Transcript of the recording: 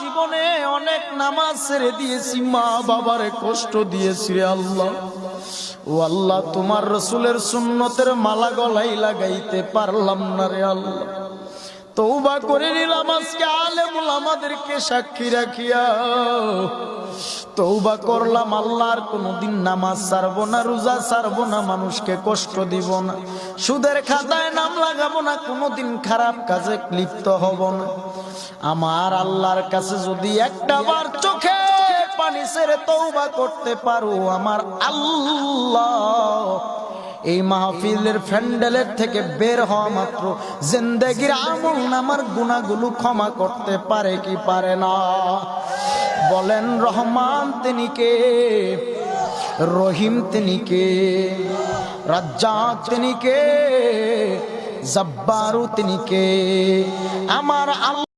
জীবনে অনেক নামাজ ছেড়ে দিয়েছি, মা বাবার কষ্ট দিয়েছি রে আল্লাহ। ও আল্লাহ, তোমার রসুলের সুন্নতের মালা গলাই লাগাইতে পারলাম না রে আল্লাহ। তৌবা করে নিলাম আজকে আলেমুল আমাদেরকে সাক্ষী রাখিয়া। তৌবা করলাম, আল্লাহর কোনোদিন নামাজ ছাড়বো না, রোজা ছাড়বো না, মানুষকে কষ্ট দিব না। সুদের খাতায় নাম লাগাবো না, কোনোদিন খারাপ কাজে লিপ্ত হব না। আমার আল্লাহর কাছে যদি একটা বার চোখে পানি ছেড়ে তৌবা করতে পারো, আমার আল্লাহ এই মাহফিলের ফ্যান্ডেলের থেকে বের হওয়া মাত্র জিন্দেগির আমল নামার গুণাগুলো ক্ষমা করতে পারে কি পারে না? বলেন রহমান তিনি কে? রহিম তিনি কে? রাজ্জাক তিনি কে? জব্বারু তিনি কে? আমার